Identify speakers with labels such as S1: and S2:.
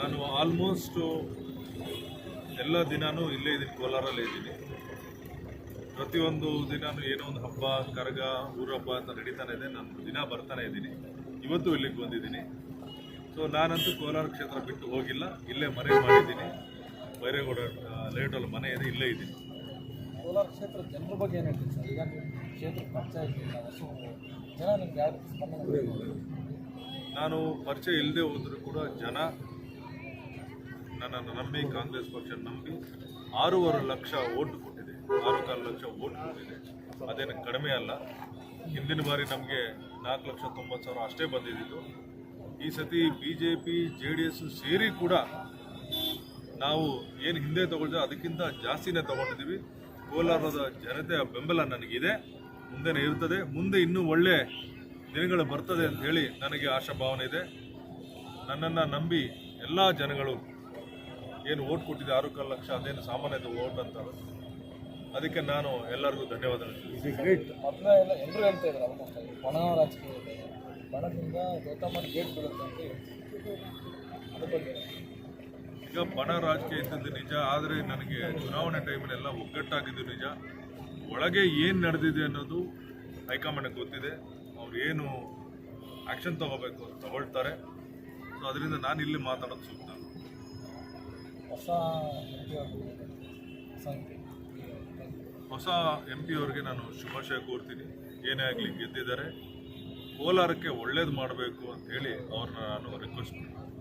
S1: ನಾನು ಆಲ್ಮೋಸ್ಟು ಎಲ್ಲ ದಿನವೂ ಇಲ್ಲೇ ಇದ್ದೀನಿ, ಕೋಲಾರಲ್ಲೇ ಇದ್ದೀನಿ. ಪ್ರತಿಯೊಂದು ದಿನಾನು ಏನೋ ಒಂದು ಹಬ್ಬ, ಕರಗ ಊರಬ್ಬ ಅಂತ ನಡೀತಾನೆ ಇದೆ. ನಾನು ದಿನ ಬರ್ತಾನೆ ಇದ್ದೀನಿ. ಇವತ್ತು ಇಲ್ಲಿಗೆ ಬಂದಿದ್ದೀನಿ. ಸೊ ನಾನಂತೂ ಕೋಲಾರ ಕ್ಷೇತ್ರ ಬಿಟ್ಟು ಹೋಗಿಲ್ಲ. ಇಲ್ಲೇ ಮನೆ ಮಾಡಿದ್ದೀನಿ. ಬೈರೇಗೌಡ ಲೇಟಲ್ಲಿ ಮನೆ ಇದೆ, ಇಲ್ಲೇ ಇದ್ದೀನಿ.
S2: ಕೋಲಾರ ಕ್ಷೇತ್ರ ಜನರ ಬಗ್ಗೆ ಏನು ಹೇಳ್ತೀನಿ ಸರ್? ಈಗ ಕ್ಷೇತ್ರ ಹೊಸ ಜನ ನಿಮ್ಗೆ ಯಾವ?
S1: ನಾನು ಪರಿಚಯ ಇಲ್ಲದೆ ಹೋದರೂ ಕೂಡ ಜನ ನನ್ನನ್ನು ನಂಬಿ ಕಾಂಗ್ರೆಸ್ ಪಕ್ಷ ನಂಬಿ ಆರೂವರೆ ಲಕ್ಷ ಓಟ್ ಕೊಟ್ಟಿದೆ. ಆರು ಕಾಲು ಲಕ್ಷ ಓಟ್ ಕೊಟ್ಟಿದೆ. ಅದೇನು ಕಡಿಮೆ ಅಲ್ಲ. ಹಿಂದಿನ ಬಾರಿ ನಮಗೆ ನಾಲ್ಕು ಲಕ್ಷ ತೊಂಬತ್ತು ಸಾವಿರ ಅಷ್ಟೇ ಬಂದಿದ್ದು ಈ ಸತಿ B J P J D S ಸೇರಿ ಕೂಡ ನಾವು ಏನು ಹಿಂದೆ ತೊಗೊಳ್ತೀವಿ ಅದಕ್ಕಿಂತ ಜಾಸ್ತಿನೇ ತೊಗೊಂಡಿದ್ದೀವಿ. ಕೋಲಾರದ ಜನತೆಯ ಬೆಂಬಲ ನನಗಿದೆ. ಮುಂದೆನೇ ಇರ್ತದೆ. ಮುಂದೆ ಇನ್ನೂ ಒಳ್ಳೆ ದಿನಗಳು ಬರ್ತದೆ ಅಂತ ಹೇಳಿ ನನಗೆ ಆಶಾಭಾವನೆ ಇದೆ. ನನ್ನನ್ನು ನಂಬಿ ಎಲ್ಲ ಜನಗಳು ಏನು ಓಟ್ ಕೊಟ್ಟಿದೆ ಆರು ಕಾಲು ಲಕ್ಷ ಅದೇನು ಸಾಮಾನ್ಯದ ಓಟ್ ಅಂತ. ಅದಕ್ಕೆ ನಾನು ಎಲ್ಲರಿಗೂ ಧನ್ಯವಾದಗಳು.
S2: ಎಲ್ಲರೂ ಹೇಳ್ತಾ ಇದ್ದಾರೆ ರಾಜಕೀಯ ಗೇಟ್ ಬೀಳುತ್ತೆ ಅಂತ
S1: ಈಗ ಬಣ ರಾಜಕೀಯ ಇದ್ದದ್ದು ನಿಜ ಆದರೆ ನನಗೆ ಚುನಾವಣೆ ಟೈಮಲ್ಲೆಲ್ಲ ಒಗ್ಗಟ್ಟಾಗಿದ್ದು ನಿಜ. ಒಳಗೆ ಏನು ನಡೆದಿದೆ ಅನ್ನೋದು ಹೈಕಮಾಂಡ್ಗೆ ಗೊತ್ತಿದೆ. ಏನು ಆ್ಯಕ್ಷನ್ ತಗೋಬೇಕು ಅಂತ ತಗೊಳ್ತಾರೆ. ಸೊ ಅದರಿಂದ ನಾನು ಇಲ್ಲಿ ಮಾತಾಡೋದು ಸೂಕ್ತ
S2: ಹೊಸ ಅವ್ರು.
S1: ಹೊಸ ಎಂ ಪಿ ಅವ್ರಿಗೆ ನಾನು ಶುಭಾಶಯ ಕೋರ್ತೀನಿ. ಏನೇ ಆಗಲಿ ಗೆದ್ದಿದ್ದಾರೆ. ಕೋಲಾರಕ್ಕೆ ಒಳ್ಳೇದು ಮಾಡಬೇಕು ಅಂತ ಹೇಳಿ ಅವ್ರನ್ನ ನಾನು ರಿಕ್ವೆಸ್ಟ್ ಮಾಡ್ತೀನಿ.